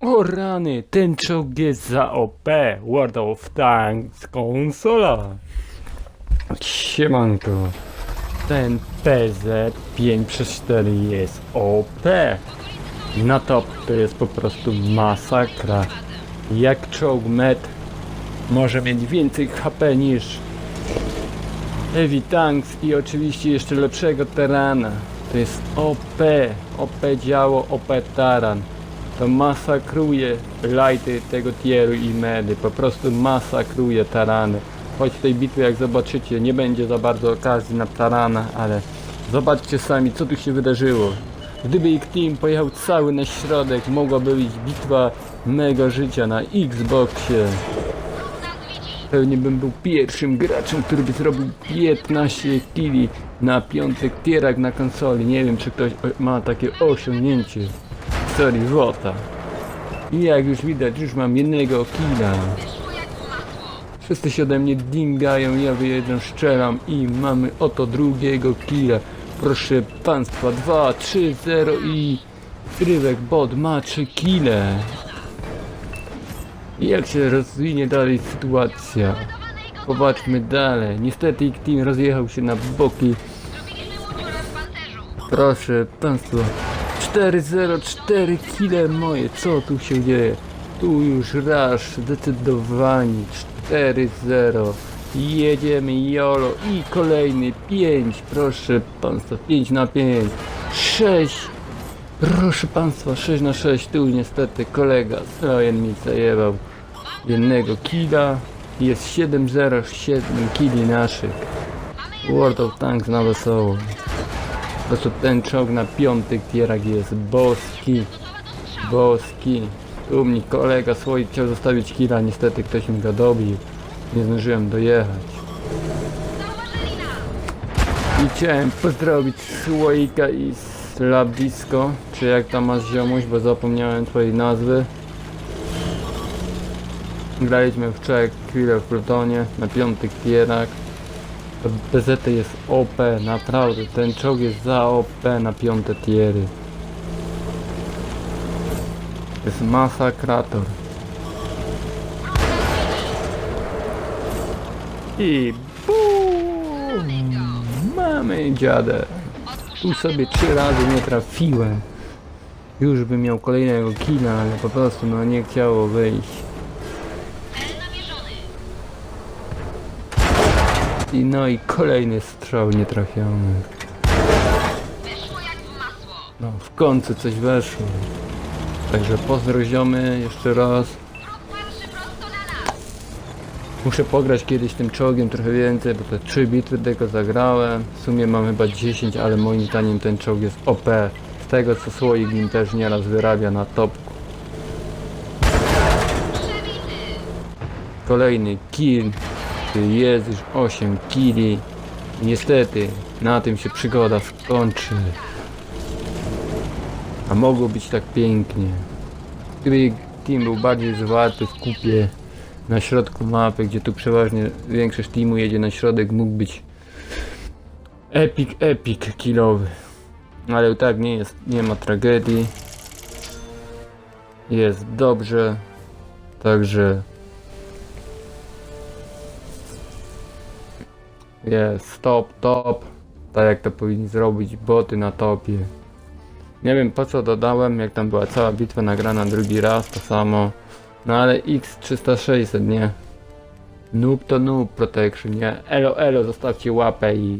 O rany, ten czołg jest za OP. World of Tanks konsola. Siemanko. Ten PZ 5 przez 4 jest OP. Na top to jest po prostu masakra. Jak czołg met może mieć więcej HP niż Heavy Tanks i oczywiście jeszcze lepszego Terana. To jest OP, OP działo, OP Taran. To masakruje lighty tego tieru i medy, po prostu masakruje Tarany. Choć w tej bitwie jak zobaczycie nie będzie za bardzo okazji na Tarana, ale zobaczcie sami co tu się wydarzyło. Gdyby ich team pojechał cały na środek, mogłaby być bitwa mega życia na Xboxie. Pewnie bym był pierwszym graczem, który by zrobił 15 kili na piątek tierak na konsoli. Nie wiem, czy ktoś ma takie osiągnięcie historii WOTA. I jak już widać, już mam jednego killa. Wszyscy się ode mnie dingają, ja wyjeżdżam, strzelam i mamy oto drugiego killa. Proszę państwa, 2, 3, 0 i Frywek Bot ma 3 kile. I Jak się rozwinie dalej sytuacja? Popatrzmy dalej. Niestety ich team rozjechał się na boki. Proszę państwa. 4-0, 4 kile moje. Co tu się dzieje? Tu już rasz zdecydowani. 4-0. Jedziemy jolo i kolejny 5. Proszę państwa, 5 na 5. 6. Proszę państwa, 6 na 6 tu niestety kolega Strojen mi zajebał jednego killa. Jest 7-0, 7 killi naszych. World of Tanks na wesoło. Prostu ten czołg na piątych tierach jest boski. Boski. Tu mi kolega swój chciał zostawić killa, niestety ktoś mi go dobił. Nie zdążyłem dojechać. I chciałem pozdrowić Słoika i Slabisko, czy jak tam masz ziomuś, bo zapomniałem twojej nazwy. Graliśmy wczoraj chwilę w Plutonie, na piątych tierach. BZT jest OP, naprawdę, ten czołg jest za OP na piąte tiery. Jest masakrator. I BUM! Mamy dziadę. Tu sobie trzy razy nie trafiłem. Już bym miał kolejnego killa, ale po prostu no nie chciało wyjść. I no i kolejny strzał nietrafiony. No w końcu coś weszło. Także pozdro ziomy jeszcze raz. Muszę pograć kiedyś tym czołgiem trochę więcej, bo te 3 bitwy tylko zagrałem. W sumie mam chyba 10, ale moim zdaniem ten czołg jest OP. Z tego co Słoik nim też nieraz wyrabia na topku. Kolejny kill. Jest już 8 killi. Niestety, na tym się przygoda skończy. A mogło być tak pięknie. Gdyby team był bardziej zwarty w kupie na środku mapy, gdzie tu przeważnie większość teamu jedzie na środek, mógł być epic, epic killowy. Ale tak nie jest, nie ma tragedii. Jest dobrze. Także jest top, top. Tak jak to powinni zrobić boty na topie. Nie wiem po co dodałem, jak tam była cała bitwa nagrana drugi raz, to samo. No ale X306, nie? Noob to noob protection, nie? Elo, elo, zostawcie łapę i